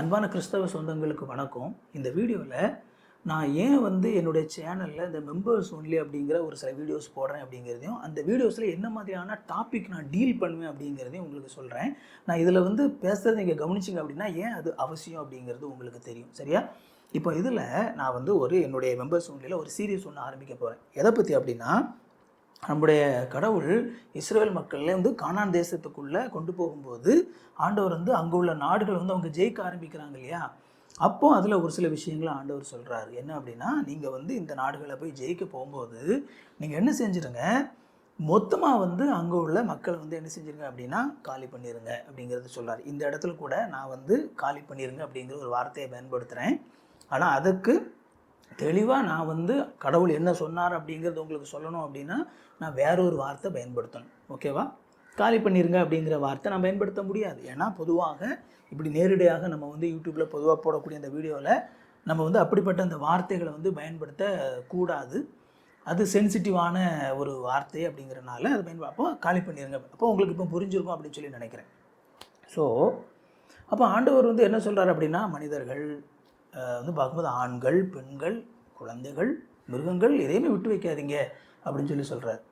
அன்பான கிறிஸ்தவ சொந்தங்களுக்கு வணக்கம். இந்த வீடியோவில் நான் ஏன் வந்து என்னுடைய சேனலில் இந்த மெம்பர்ஸ் ஒன்லி அப்படிங்கிற ஒரு சில வீடியோஸ் போடுறேன் அப்படிங்கிறதையும் அந்த வீடியோஸில் என்ன மாதிரியான டாபிக் நான் டீல் பண்ணுவேன் அப்படிங்கிறதையும் உங்களுக்கு சொல்கிறேன் நான் இதில் வந்து பேசுகிறது நீங்கள் கவனிச்சிங்க அப்படின்னா ஏன் அது அவசியம் அப்படிங்கிறது உங்களுக்கு தெரியும். சரியா? இப்போ இதில் நான் வந்து ஒரு என்னுடைய மெம்பர்ஸ் ஒன்லியில் ஒரு சீரியஸ் ஒன்று ஆரம்பிக்க போகிறேன் எதை பற்றி அப்படின்னா நம்முடைய கடவுள் இஸ்ரேல் மக்களை வந்து கானான் தேசத்துக்குள்ளே கொண்டு போகும்போது ஆண்டவர் வந்து அங்கே உள்ள நாடுகள் வந்து அவங்க ஜெயிக்க ஆரம்பிக்கிறாங்க இல்லையா? அப்போ அதில் ஒரு சில விஷயங்களை ஆண்டவர் சொல்கிறாரு என்ன அப்படின்னா நீங்கள் வந்து இந்த நாடுகளை போய் ஜெயிக்க போகும்போது நீங்கள் என்ன செஞ்சுருங்க? மொத்தமாக வந்து அங்கே உள்ள மக்கள் வந்து என்ன செஞ்சுருங்க அப்படின்னா காலி பண்ணிடுங்க அப்படிங்கிறது சொல்கிறார் இந்த இடத்துல கூட நான் வந்து காலி பண்ணிடுங்க அப்படிங்கிற ஒரு வார்த்தையை பயன்படுத்துகிறேன் ஆனால் அதுக்கு தெளிவாக நான் வந்து கடவுள் என்ன சொன்னார் அப்படிங்கிறது உங்களுக்கு சொல்லணும் அப்படின்னா நான் வேற ஒரு வார்த்தை பயன்படுத்தணும். ஓகேவா? காலி பண்ணிருங்க அப்படிங்கிற வார்த்தை நான் பயன்படுத்த முடியாது. ஏன்னா பொதுவாக இப்படி நேரடியாக நம்ம வந்து யூடியூப்பில் பொதுவாக போடக்கூடிய அந்த வீடியோவில் நம்ம வந்து அப்படிப்பட்ட அந்த வார்த்தைகளை வந்து பயன்படுத்த கூடாது. அது சென்சிட்டிவான ஒரு வார்த்தை அப்படிங்கிறனால அது பயன்படு அப்போ காலி பண்ணிடுங்க அப்போ உங்களுக்கு இப்போ புரிஞ்சிருக்கும் அப்படின்னு சொல்லி நினைக்கிறேன். ஸோ அப்போ ஆண்டவர் வந்து என்ன சொல்கிறார் அப்படின்னா மனிதர்கள் வந்து பார்க்கும்போது ஆண்கள் பெண்கள் குழந்தைகள் மிருகங்கள் எதையுமே விட்டு வைக்காதீங்க அப்படின்னு சொல்லி சொல்கிறார்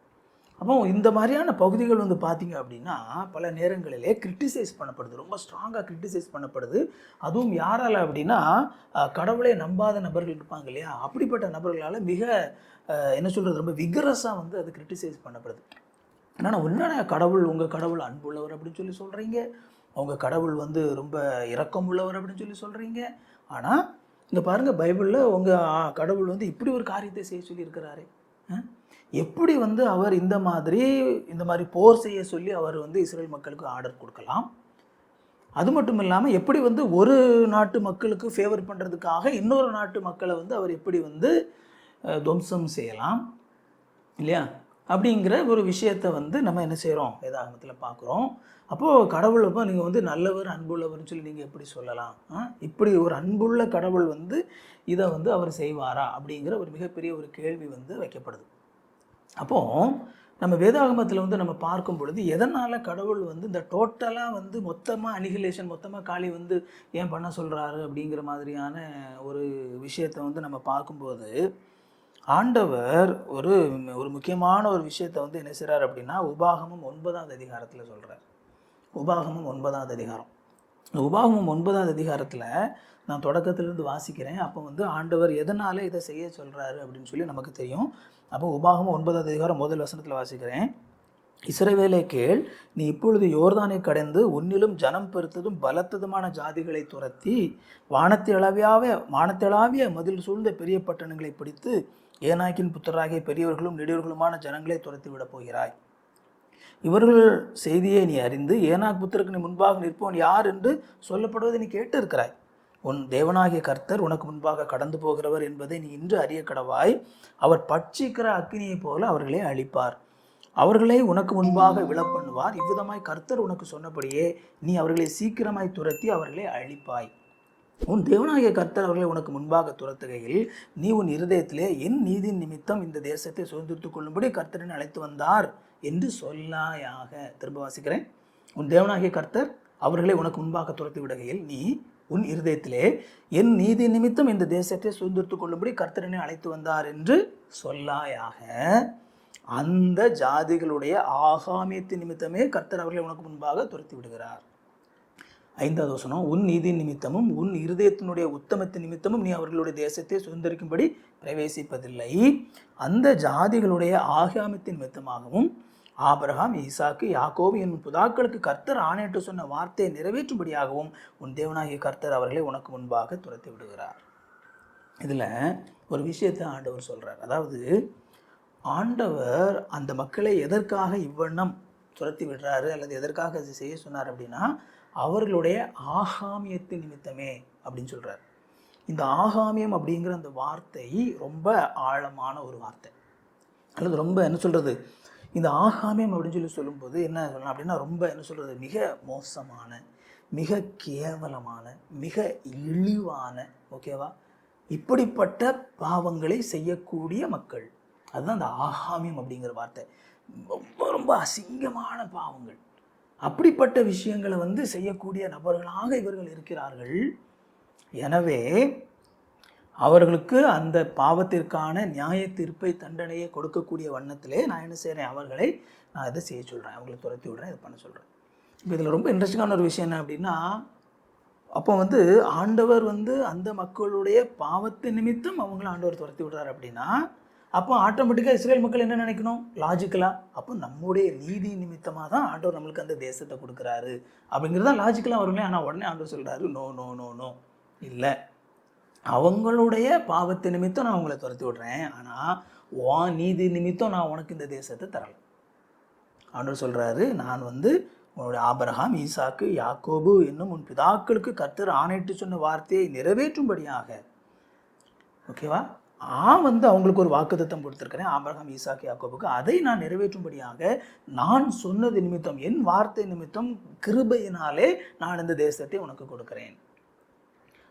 அப்போ இந்த மாதிரியான பகுதிகள் வந்து பார்த்தீங்க அப்படின்னா பல நேரங்களிலே கிரிட்டிசைஸ் பண்ணப்படுது. ரொம்ப ஸ்ட்ராங்காக கிரிட்டிசைஸ் பண்ணப்படுது. அதுவும் யாரால் அப்படின்னா கடவுளே கடவுளை நம்பாத நபர்கள் இருப்பாங்க இல்லையா? அப்படிப்பட்ட நபர்களால் மிக என்ன சொல்கிறது ரொம்ப விகரஸாக வந்து அது கிரிட்டிசைஸ் பண்ணப்படுது. என்னன்னா என்னடா கடவுள் உங்கள் கடவுள் அன்புள்ளவர் அப்படின்னு சொல்லி சொல்கிறீங்க அவங்க கடவுள் வந்து ரொம்ப இரக்கம் உள்ளவர் அப்படின்னு சொல்லி சொல்கிறீங்க ஆனால் இந்த பாருங்கள் பைபிளில் உங்கள் கடவுள் வந்து இப்படி ஒரு காரியத்தை செய்ய சொல்லியிருக்கிறாரு. எப்படி வந்து அவர் இந்த மாதிரி இந்த மாதிரி போர் செய்ய சொல்லி அவர் வந்து இஸ்ரேல் மக்களுக்கு ஆர்டர் கொடுக்கலாம்? அது மட்டும் இல்லாமல் எப்படி வந்து ஒரு நாட்டு மக்களுக்கு ஃபேவர் பண்ணுறதுக்காக இன்னொரு நாட்டு மக்களை வந்து அவர் எப்படி வந்து துவம்சம் செய்யலாம்? இல்லையா? அப்படிங்கிற ஒரு விஷயத்தை வந்து நம்ம என்ன செய்கிறோம் வேதாகமத்தில் பார்க்குறோம். அப்போது கடவுள் அப்போ நீங்கள் வந்து நல்லவர் அன்புள்ளவர்னு சொல்லி நீங்கள் எப்படி சொல்லலாம்? ஆ? இப்படி ஒரு அன்புள்ள கடவுள் வந்து இதை வந்து அவர் செய்வாரா? அப்படிங்கிற ஒரு மிகப்பெரிய ஒரு கேள்வி வந்து வைக்கப்படுது. அப்போது நம்ம வேதாகமத்தில் வந்து நம்ம பார்க்கும் பொழுது எதனால் கடவுள் வந்து இந்த டோட்டலாக வந்து மொத்தமாக அனிகிலேஷன் மொத்தமாக காளி வந்து ஏன் பண்ண சொல்கிறாரு அப்படிங்கிற மாதிரியான ஒரு விஷயத்தை வந்து நம்ம பார்க்கும்போது ஆண்டவர் ஒரு ஒரு முக்கியமான ஒரு விஷயத்தை வந்து என்ன செய்கிறார் அப்படின்னா உபாகமும் ஒன்பதாவது அதிகாரத்தில் சொல்கிறார் உபாகமும் ஒன்பதாவது அதிகாரம். உபாகமும் ஒன்பதாவது அதிகாரத்தில் நான் தொடக்கத்திலிருந்து வாசிக்கிறேன். அப்போ வந்து ஆண்டவர் எதனால் இதை செய்ய சொல்கிறாரு அப்படின்னு சொல்லி நமக்கு தெரியும். அப்போ உபாகமும் ஒன்பதாவது அதிகாரம் முதல் வசனத்தில் வாசிக்கிறேன். இசைவேலை கேள் நீ இப்பொழுது யோர்தானை கடந்து உன்னிலும் ஜனம் பெருத்ததும் பலத்ததுமான ஜாதிகளை துரத்தி வானத்திளவியாவே வானத்தளாவிய மதில் சூழ்ந்த பெரிய பட்டணங்களை பிடித்து ஏனாக்கின் புத்தராகிய பெரியவர்களும் நெடியவர்களுமான ஜனங்களை துரத்தி விடப் போகிறாய். இவர்கள் செய்தியை நீ அறிந்து ஏனாக் புத்தருக்கு நீ முன்பாக நிற்பவன் யார் என்று சொல்லப்படுவதை நீ கேட்டு இருக்கிறாய் உன் தேவனாகிய கர்த்தர் உனக்கு முன்பாக கடந்து போகிறவர் என்பதை நீ இன்று அறிய கடவாய். அவர் பட்சிக்கிற அக்னியைப் போல அவர்களை அழிப்பார். அவர்களை உனக்கு முன்பாக விழப்பண்ணுவார் இவ்விதமாய் கர்த்தர் உனக்கு சொன்னபடியே நீ அவர்களை சீக்கிரமாய் துரத்தி அவர்களை அழிப்பாய். உன் தேவனாகிய கர்த்தர் அவர்களை உனக்கு முன்பாக துரத்துகையில் நீ உன் இருதயத்திலே என் நீதியின் நிமித்தம் இந்த தேசத்தை சுதந்திரித்துக் கொள்ளும்படி கர்த்தரின் அழைத்து வந்தார் என்று சொல்லாயாக. திரும்ப வாசிக்கிறேன். உன் தேவனாகிய கர்த்தர் அவர்களை உனக்கு முன்பாக துரத்தி விடுகையில் நீ உன் இருதயத்திலே என் நீதி நிமித்தம் இந்த தேசத்தை சுதந்திரித்துக் கொள்ளும்படி கர்த்தரனை அழைத்து வந்தார் என்று சொல்லாயாக. அந்த ஜாதிகளுடைய ஆகாமியத்தின் நிமித்தமே கர்த்தர் அவர்களை உனக்கு முன்பாக துரத்தி விடுகிறார். ஐந்தாவது வசனம் உன் நீதி நிமித்தமும் உன் இருதயத்தினுடைய உத்தமத்தின் நிமித்தமும் நீ அவர்களுடைய தேசத்தை சுதந்திரிக்கும்படி பிரவேசிப்பதில்லை. அந்த ஜாதிகளுடைய ஆகாமத்தின் நிமித்தமாகவும் ஆபரகாம் ஈசாக்கு யாக்கோபு என்னும் புதாக்களுக்கு கர்த்தர் ஆணையிட்டு சொன்ன வார்த்தையை நிறைவேற்றும்படியாகவும் உன் தேவனாகிய கர்த்தர் அவர்களை உனக்கு முன்பாக துரத்தி விடுகிறார். இதில் ஒரு விஷயத்தை ஆண்டவர் சொல்கிறார் அதாவது ஆண்டவர் அந்த மக்களை எதற்காக இவ்வண்ணம் துரத்தி விடுறாரு அல்லது எதற்காக செய்ய சொன்னார் அப்படின்னா அவர்களுடைய ஆகாமியத்து நிமித்தமே அப்படின்னு சொல்கிறார் இந்த ஆகாமியம் அப்படிங்கிற அந்த வார்த்தை ரொம்ப ஆழமான ஒரு வார்த்தை. அல்லது ரொம்ப என்ன சொல்கிறது இந்த ஆகாமியம் அப்படின்னு சொல்லி சொல்லும்போது என்ன சொல்லலாம் அப்படின்னா ரொம்ப என்ன சொல்கிறது மிக மோசமான மிக கேவலமான மிக இழிவான ஓகேவா இப்படிப்பட்ட பாவங்களை செய்யக்கூடிய மக்கள். அதுதான் அந்த ஆகாமியம் அப்படிங்கிற வார்த்தை. ரொம்ப ரொம்ப அசிங்கமான பாவங்கள். அப்படிப்பட்ட விஷயங்களை வந்து செய்யக்கூடிய நபர்களாக இவர்கள் இருக்கிறார்கள். எனவே அவர்களுக்கு அந்த பாவத்திற்கான நியாய தீர்ப்பை தண்டனையை கொடுக்கக்கூடிய வண்ணத்திலே நான் என்ன செய்கிறேன் அவர்களை நான் இதை செய்ய சொல்கிறேன் அவங்களை துரத்தி விடுறேன். இதை பண்ண சொல்கிறேன் இப்போ இதில் ரொம்ப இன்ட்ரெஸ்டிங்கான ஒரு விஷயம் என்ன அப்படின்னா அப்போ வந்து ஆண்டவர் வந்து அந்த மக்களுடைய பாவத்தை நிமித்தம் அவங்கள ஆண்டவர் துரத்தி விடுறாரு அப்படின்னா அப்போ ஆட்டோமேட்டிக்காக இஸ்ரேல் மக்கள் என்ன நினைக்கணும்? லாஜிக்கலாக அப்போ நம்முடைய நீதி நிமித்தமாக தான் ஆண்டவர் நம்மளுக்கு அந்த தேசத்தை கொடுக்குறாரு. அப்படிங்கிறது தான் லாஜிக்கலாக வருங்களே ஆனால் உடனே ஆண்டவர் சொல்கிறாரு நோ நோ நோ நோ இல்லை. அவங்களுடைய பாவத்து நிமித்தம் நான் அவங்கள துரத்தி விடுறேன். ஆனால் வா நீதி நிமித்தம் நான் உனக்கு இந்த தேசத்தை தரலாம் ஆண்டவர் சொல்கிறாரு நான் வந்து உன்னுடைய ஆபரகாம் ஈசாக்கு யாக்கோபு என்னும் உன் பிதாக்களுக்கு கர்த்தர் ஆணையிட்டு சொன்ன வார்த்தையை நிறைவேற்றும்படியாக. ஓகேவா? ஆ வந்து அவங்களுக்கு ஒரு வாக்குத்தத்தம் கொடுத்துருக்கிறேன். ஆபரகாம் ஈசாக் யாக்கோபுக்கு. அதை நான் நிறைவேற்றும்படியாக நான் சொன்னது நிமித்தம் என் வார்த்தை நிமித்தம் கிருபையினாலே நான் இந்த தேசத்தை உனக்கு கொடுக்குறேன்.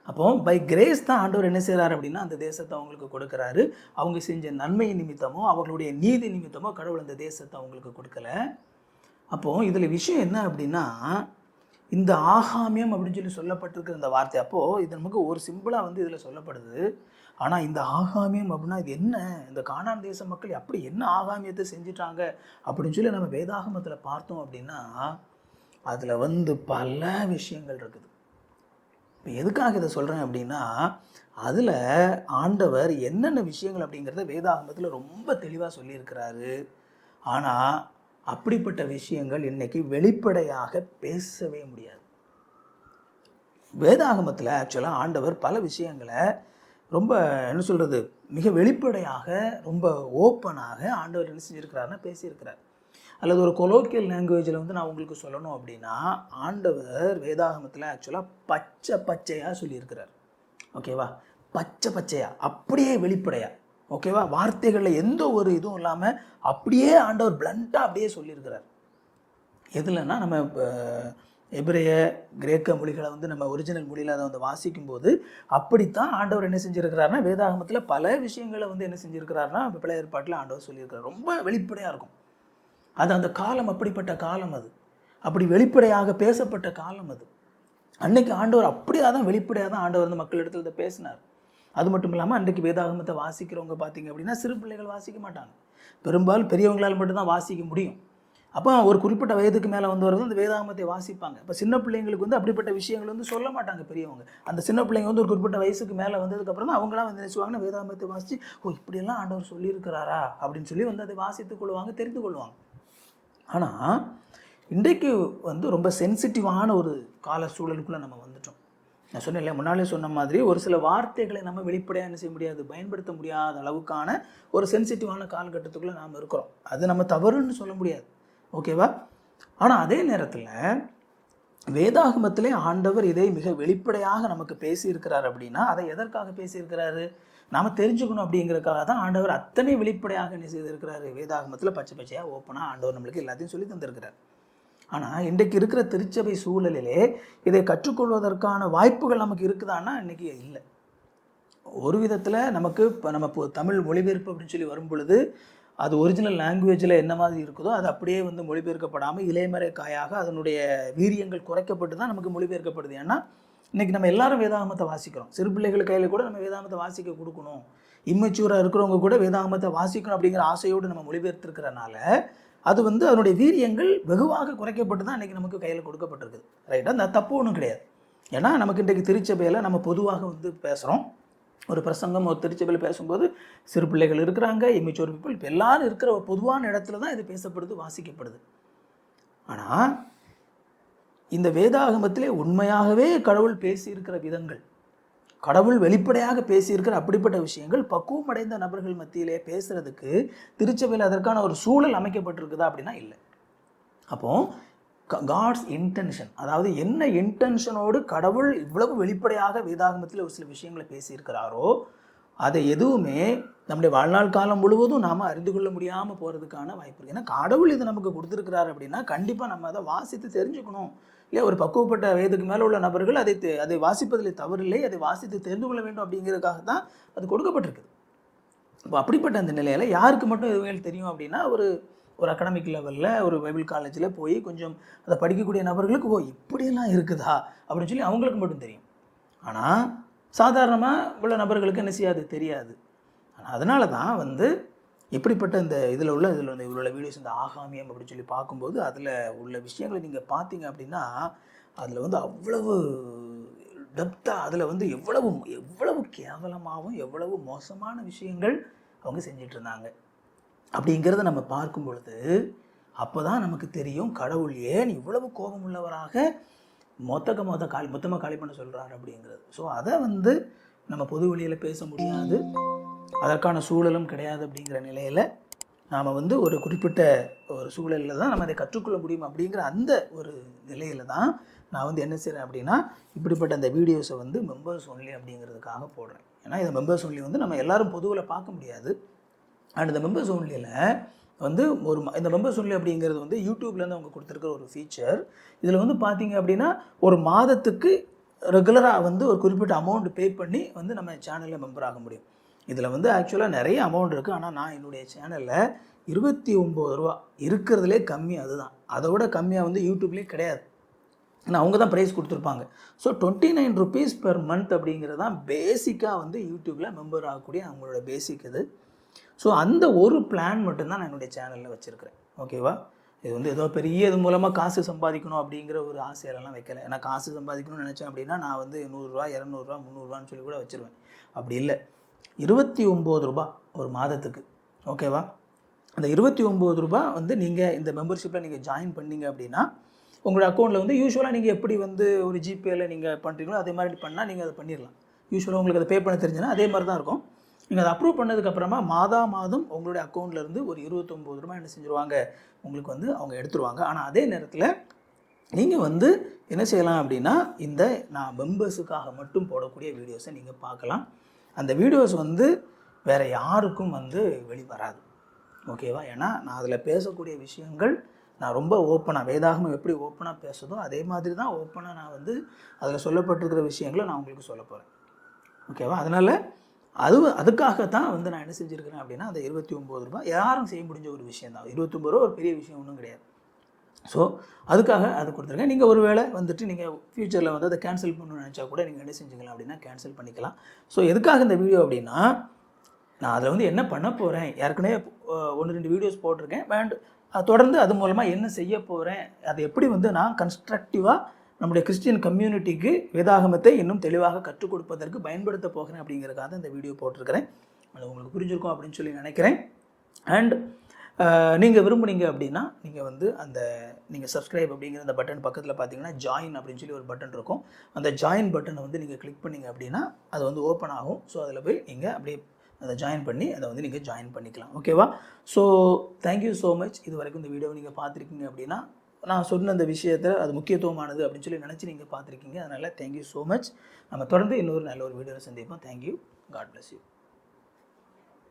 அப்போ பை கிரேஸ் தான் ஆண்டவர் என்ன செய்கிறாரு அப்படின்னா அந்த தேசத்தை அவங்களுக்கு கொடுக்குறாரு. அவங்க செஞ்ச நன்மை நிமித்தமோ அவர்களுடைய நீதி நிமித்தமோ கடவுள் அந்த தேசத்தை அவங்களுக்கு கொடுக்கல. அப்போது இதில் விஷயம் என்ன அப்படின்னா இந்த ஆகாமியம் அப்படின்னு சொல்லி சொல்லப்பட்டிருக்கிற இந்த வார்த்தை அப்போது இது நமக்கு ஒரு சிம்பிளாக வந்து இதில் சொல்லப்படுது. ஆனால் இந்த ஆகாமியம் அப்படின்னா இது என்ன? இந்த காணான் தேச மக்கள் அப்படி என்ன ஆகாமியத்தை செஞ்சிட்டாங்க அப்படின்னு சொல்லி நம்ம வேதாகமத்தில் பார்த்தோம் அப்படின்னா அதில் வந்து பல விஷயங்கள் இருக்குது. இப்போ எதுக்காக இதை சொல்கிறேன் அப்படின்னா அதில் ஆண்டவர் என்னென்ன விஷயங்கள் அப்படிங்கிறத வேதாகமத்தில் ரொம்ப தெளிவாக சொல்லியிருக்கிறாரு. ஆனால் அப்படிப்பட்ட விஷயங்கள் இன்றைக்கி வெளிப்படையாக பேசவே முடியாது. வேதாகமத்தில் ஆக்சுவலாக ஆண்டவர் பல விஷயங்களை ரொம்ப என்ன சொல்கிறது மிக வெளிப்படையாக ரொம்ப ஓப்பனாக ஆண்டவர் என்ன செஞ்சுருக்கிறாருன்னா பேசியிருக்கிறார். அல்லது ஒரு கொலோக்கியல் லாங்குவேஜில் வந்து நான் உங்களுக்கு சொல்லணும் அப்படின்னா ஆண்டவர் வேதாகமத்தில் ஆக்சுவலாக பச்சை பச்சையாக சொல்லியிருக்கிறார். ஓகேவா பச்சை பச்சையாக அப்படியே வெளிப்படையாக ஓகேவா வார்த்தைகளில் எந்த ஒரு இதுவும் இல்லாமல் அப்படியே ஆண்டவர் பிளண்ட்டாக அப்படியே சொல்லியிருக்கிறார். எதுலன்னா நம்ம எபிரேய கிரேக்க மொழிகளை வந்து நம்ம ஒரிஜினல் மொழியில் அதை வந்து வாசிக்கும்போது அப்படித்தான் ஆண்டவர் என்ன செஞ்சுருக்கிறாருன்னா வேதாகமத்தில் பல விஷயங்களை வந்து என்ன செஞ்சுருக்கிறாருன்னா பிள்ளை ஏற்பாட்டில் ஆண்டவர் சொல்லியிருக்கிறார். ரொம்ப வெளிப்படையாக இருக்கும். அது அந்த காலம் அப்படிப்பட்ட காலம் அது. அப்படி வெளிப்படையாக பேசப்பட்ட காலம் அது. அன்னைக்கு ஆண்டவர் அப்படியே தான் வெளிப்படையாக தான் ஆண்டவர் வந்து மக்களிடத்தில் பேசினார். அது மட்டும் இல்லாமல் அன்றைக்கு வேதாகமத்தை வாசிக்கிறவங்க பார்த்தீங்க அப்படின்னா சிறு பிள்ளைகள் வாசிக்க மாட்டாங்க. பெரும்பாலும் பெரியவங்களால் மட்டும்தான் வாசிக்க முடியும். அப்போ ஒரு குறிப்பிட்ட வயதுக்கு மேலே வந்து வரது அந்த வேதாகமத்தை வாசிப்பாங்க. இப்போ சின்ன பிள்ளைங்களுக்கு வந்து அப்படிப்பட்ட விஷயங்கள் வந்து சொல்ல மாட்டாங்க பெரியவங்க. அந்த சின்ன பிள்ளைங்க வந்து ஒரு குறிப்பிட்ட வயசுக்கு மேலே வந்ததுக்கப்புறம் தான் அவங்களாம் வந்து நினைச்சுவாங்கன்னா வேதாகமத்தை வாசித்து ஓ இப்படியெல்லாம் ஆண்டவர் சொல்லியிருக்கிறாரா? அப்படின்னு சொல்லி வந்து அதை வாசித்துக் கொள்வாங்க தெரிந்து கொள்வாங்க. ஆனால் இன்றைக்கு வந்து ரொம்ப சென்சிட்டிவான ஒரு கால சூழலுக்குள்ளே நம்ம வந்துட்டோம். நான் சொன்னேன் இல்லையா முன்னாலே சொன்ன மாதிரி ஒரு சில வார்த்தைகளை நம்ம வெளிப்படையாக என்ன செய்ய முடியாது பயன்படுத்த முடியாத அளவுக்கான ஒரு சென்சிட்டிவான காலகட்டத்துக்குள்ளே நாம் இருக்கிறோம். அது நம்ம தவறுன்னு சொல்ல முடியாது. ஓகேவா ஆனால் அதே நேரத்தில் வேதாகமத்திலே ஆண்டவர் இதை மிக வெளிப்படையாக நமக்கு பேசியிருக்கிறார் அப்படின்னா அதை எதற்காக பேசியிருக்கிறாரு? நாம் தெரிஞ்சுக்கணும் அப்படிங்கிறக்காக தான் ஆண்டவர் அத்தனை வெளிப்படையாக என்ன செய்திருக்கிறாரு? வேதாகமத்தில் பச்சை பச்சையாக ஓப்பனாக ஆண்டவர் நம்மளுக்கு எல்லாத்தையும் சொல்லி தந்திருக்கிறார். ஆனால் இன்றைக்கு இருக்கிற திருச்சபை சூழலிலே இதை கற்றுக்கொள்வதற்கான வாய்ப்புகள் நமக்கு இருக்குதான்னா இன்றைக்கி இல்லை. ஒரு விதத்தில் நமக்கு இப்போ நம்ம இப்போ தமிழ் மொழிபெயர்ப்பு அப்படின்னு சொல்லி வரும் பொழுது அது ஒரிஜினல் லாங்குவேஜில் என்ன மாதிரி இருக்குதோ அது அப்படியே வந்து மொழிபெயர்க்கப்படாமல் இளையமறை காயாக அதனுடைய வீரியங்கள் குறைக்கப்பட்டு தான் நமக்கு மொழிபெயர்க்கப்படுது. ஏன்னா இன்றைக்கி நம்ம எல்லாரும் வேதாகமத்தை வாசிக்கிறோம். சிறு பிள்ளைகள் கையில் கூட நம்ம வேதாகமத்தை வாசிக்க கொடுக்கணும். இம்மெச்சூராக இருக்கிறவங்க கூட வேதாகமத்தை வாசிக்கணும் அப்படிங்கிற ஆசையோடு நம்ம மொழிபெயர்த்திருக்கிறனால அது வந்து அதனுடைய வீரியங்கள் வெகுவாக குறைக்கப்பட்டு தான் இன்றைக்கி நமக்கு கையில் கொடுக்கப்பட்டிருக்குது. ரைட்டாக அந்த தப்பு ஒன்றும் கிடையாது. ஏன்னா நமக்கு இன்றைக்கு திருச்சபையில் நம்ம பொதுவாக வந்து பேசுகிறோம் ஒரு பிரசங்கம் ஒரு திருச்சபையில் பேசும்போது சிறு பிள்ளைகள் இருக்கிறாங்க இம்மிச்சோர் பீப்புள் இப்போ எல்லாரும் இருக்கிற ஒரு பொதுவான இடத்துல தான் இது பேசப்படுது வாசிக்கப்படுது. ஆனால் இந்த வேதாகமத்திலே உண்மையாகவே கடவுள் பேசியிருக்கிற விதங்கள் கடவுள் வெளிப்படையாக பேசியிருக்கிற அப்படிப்பட்ட விஷயங்கள் பக்குவம் அடைந்த நபர்கள் மத்தியிலே பேசுறதுக்கு திருச்சபையில் அதற்கான ஒரு சூழல் அமைக்கப்பட்டிருக்குதா அப்படின்னா இல்லை. அப்போ காட்ஸ் இன்டென்ஷன் அதாவது என்ன இன்டென்ஷனோடு கடவுள் இவ்வளவு வெளிப்படையாக வேதாகமத்தில் ஒரு சில விஷயங்களை பேசியிருக்கிறாரோ அதை எதுவுமே நம்முடைய வாழ்நாள் காலம் முழுவதும் நாம் அறிந்து கொள்ள முடியாமல் போகிறதுக்கான வாய்ப்பு இருக்குது ஏன்னா கடவுள் இது நமக்கு கொடுத்துருக்கிறாரு அப்படின்னா கண்டிப்பாக நம்ம அதை வாசித்து தெரிஞ்சுக்கணும். இல்லையா ஒரு பக்குவப்பட்ட வயதுக்கு மேலே உள்ள நபர்கள் அதை அதை வாசிப்பதில் தவறில்லை அதை வாசித்து தெரிந்து கொள்ள வேண்டும் அப்படிங்கிறதுக்காக தான் அது கொடுக்கப்பட்டிருக்குது. இப்போ அப்படிப்பட்ட அந்த நிலையில் யாருக்கு மட்டும் எதுவுமே தெரியும் அப்படின்னா ஒரு ஒரு அகடமிக் லெவலில் ஒரு பைபிள் காலேஜில் போய் கொஞ்சம் அதை படிக்கக்கூடிய நபர்களுக்கு ஓ இப்படியெல்லாம் இருக்குதா? அப்படின்னு சொல்லி அவங்களுக்கு மட்டும் தெரியும். ஆனால் சாதாரணமாக உள்ள நபர்களுக்கு என்ன செய்யாது? தெரியாது. அதனால தான் வந்து இப்படிப்பட்ட இந்த இதில் உள்ள இதில் வந்து இதில் உள்ள வீடியோஸ் இந்த ஆகாமியம் அப்படின்னு சொல்லி பார்க்கும்போது அதில் உள்ள விஷயங்களை நீங்கள் பார்த்தீங்க அப்படின்னா அதில் வந்து அவ்வளவு டெப்த்தாக அதில் வந்து எவ்வளவு எவ்வளவு கேவலமாகவும் எவ்வளவு மோசமான விஷயங்கள் அவங்க செஞ்சிட்டு இருந்தாங்க. அப்படிங்கிறத நம்ம பார்க்கும் பொழுது அப்போ தான் நமக்கு தெரியும் கடவுள் ஏன் இவ்வளவு கோபம் உள்ளவராக மொத்தக்க மொத்த காலி மொத்தமாக காலி பண்ண சொல்கிறார் அப்படிங்கிறது. ஸோ அதை வந்து நம்ம பொது வழியில் பேச முடியாது. அதற்கான சூழலும் கிடையாது அப்படிங்கிற நிலையில் நாம் வந்து ஒரு குறிப்பிட்ட ஒரு சூழலில் தான் நம்ம அதை கற்றுக்கொள்ள முடியும் அப்படிங்கிற அந்த ஒரு நிலையில் தான் நான் வந்து என்ன செய்கிறேன் அப்படின்னா இப்படிப்பட்ட அந்த வீடியோஸை வந்து மெம்பர்ஸ் ஒன்லி அப்படிங்கிறதுக்காக போடுறேன். ஏன்னா இந்த மெம்பர்ஸ் ஒன்லி வந்து நம்ம எல்லாரும் பொதுவில் பார்க்க முடியாது. அண்ட் இந்த மெம்பர்ஸ் ஒன்லியில் வந்து ஒரு இந்த மெம்பர்ஸ் ஒன்லி அப்படிங்கிறது வந்து யூடியூப்லேருந்து அவங்க கொடுத்துருக்கிற ஒரு ஃபீச்சர் இதில் வந்து பார்த்தீங்க அப்படின்னா ஒரு மாதத்துக்கு ரெகுலராக வந்து ஒரு குறிப்பிட்ட அமௌண்ட் பே பண்ணி வந்து நம்ம சேனலில் மெம்பர் ஆக முடியும். இதில் வந்து ஆக்சுவலாக நிறைய அமௌண்ட் இருக்குது ஆனால் நான் என்னுடைய சேனலில் இருபத்தி ஒம்பது ரூபா இருக்கிறதுலே கம்மி அதுதான். அதை விட கம்மியாக வந்து யூடியூப்லேயே கிடையாது. ஏன்னா அவங்க தான் ப்ரைஸ் கொடுத்துருப்பாங்க. So twenty nine rupees per month அப்படிங்கிறது தான் பேசிக்காக வந்து யூடியூப்பில் மெம்பர் ஆகக்கூடிய அவங்களோட பேசிக் இது. ஸோ அந்த ஒரு பிளான் மட்டும்தான் நான் என்னுடைய சேனலில் வச்சுருக்கிறேன். ஓகேவா இது வந்து ஏதோ பெரிய இது மூலமாக காசு சம்பாதிக்கணும் அப்படிங்கிற ஒரு ஆசையிலலாம் வைக்கல. ஏன்னா காசு சம்பாதிக்கணும்னு நினச்சேன் அப்படின்னா நான் வந்து நூறுரூவா இரநூறுவா முந்நூறுரூவான்னு சொல்லி கூட வச்சுருவேன். அப்படி இல்லை. இருபத்தி ஒம்பது ரூபா ஒரு மாதத்துக்கு. ஓகேவா? அந்த இருபத்தி ஒம்பது ரூபா வந்து நீங்கள் இந்த மெம்பர்ஷிப்பில் நீங்கள் ஜாயின் பண்ணீங்க அப்படின்னா உங்களோட அக்கௌண்ட்டில் வந்து யூஸ்வலாக நீங்கள் எப்படி வந்து ஒரு ஜிபேயில் நீங்கள் பண்ணுறீங்களோ அதே மாதிரி பண்ணால் நீங்கள் அதை பண்ணிடலாம் யூஸ்வலாக உங்களுக்கு அதை பே பண்ண தெரிஞ்சுன்னா அதே மாதிரி தான் இருக்கும். நீங்கள் அதை அப்ரூவ் பண்ணதுக்கப்புறமா மாதா மாதம் உங்களுடைய அக்கௌண்ட்லேருந்து ஒரு இருபத்தொம்போது ரூபாய் என்ன செஞ்சுருவாங்க உங்களுக்கு வந்து அவங்க எடுத்துருவாங்க. ஆனால் அதே நேரத்தில் நீங்கள் வந்து என்ன செய்யலாம் அப்படின்னா இந்த நான் மெம்பர்ஸுக்காக மட்டும் போடக்கூடிய வீடியோஸை நீங்கள் பார்க்கலாம். அந்த வீடியோஸ் வந்து வேறு யாருக்கும் வந்து வெளிவராது. ஓகேவா? ஏன்னா நான் அதில் பேசக்கூடிய விஷயங்கள் நான் ரொம்ப ஓப்பனாக வேதாகமம் எப்படி ஓப்பனாக பேசுதோ அதே மாதிரி தான் ஓப்பனாக நான் வந்து அதில் சொல்லப்பட்டிருக்கிற விஷயங்களை நான் உங்களுக்கு சொல்ல போகிறேன் ஓகேவா? அதனால் அது அதுக்காகத்தான் வந்து நான் என்ன செஞ்சுருக்கிறேன் அப்படின்னா அந்த இருபத்தி ஒம்பது ரூபாய் யாரும் செய்ய முடிஞ்ச ஒரு விஷயம் தான். இருபத்தொம்பது ரூபா ஒரு பெரிய விஷயம் ஒன்றும் கிடையாது. ஸோ அதுக்காக அது கொடுத்துருக்கேன் நீங்கள் ஒரு வேளை வந்துட்டு நீங்கள் ஃப்யூச்சரில் வந்து அதை கேன்சல் பண்ணணும்னு நினச்சா கூட நீங்கள் என்ன செஞ்சுக்கலாம் அப்படின்னா கேன்சல் பண்ணிக்கலாம். ஸோ எதுக்காக இந்த வீடியோ அப்படின்னா நான் அதில் வந்து என்ன பண்ண போகிறேன் ஏற்கனவே ஒன்று ரெண்டு வீடியோஸ் போட்டிருக்கேன். அண்ட் தொடர்ந்து அது மூலமாக என்ன செய்ய போகிறேன் அதை எப்படி வந்து நான் கன்ஸ்ட்ரக்டிவாக நம்முடைய கிறிஸ்டியன் கம்யூனிட்டிக்கு வேதாகமத்தை இன்னும் தெளிவாக கற்றுக் கொடுப்பதற்கு பயன்படுத்த போகிறேன் அப்படிங்கிறதுக்காக இந்த வீடியோ போட்டிருக்கிறேன். அது உங்களுக்கு புரிஞ்சிருக்கும் அப்படின்னு சொல்லி நினைக்கிறேன். அண்ட் நீங்கள் விரும்புனீங்க அப்படின்னா நீங்கள் வந்து அந்த நீங்கள் சப்ஸ்கிரைப் அப்படிங்கிற அந்த பட்டன் பக்கத்தில் பார்த்தீங்கன்னா ஜாயின் அப்படின்னு சொல்லி ஒரு பட்டன் இருக்கும். அந்த ஜாயின் பட்டனை வந்து நீங்கள் கிளிக் பண்ணீங்க அப்படின்னா அது வந்து ஓப்பன் ஆகும். ஸோ அதில் போய் நீங்கள் அப்படியே அதை ஜாயின் பண்ணி அதை வந்து நீங்கள் ஜாயின் பண்ணிக்கலாம். ஓகேவா ஸோ தேங்க்யூ ஸோ மச் இது வரைக்கும் இந்த வீடியோவை நீங்கள் பார்த்துருக்கீங்க அப்படின்னா நான் சொன்ன அந்த விஷயத்தில் அது முக்கியத்துவமானது அப்படின்னு சொல்லி நினச்சி நீங்கள் பார்த்துருக்கீங்க அதனால் தேங்க்யூ ஸோ மச் நம்ம தொடர்ந்து இன்னொரு நல்ல ஒரு வீடியோவில் சந்திப்போம். Thank you God bless you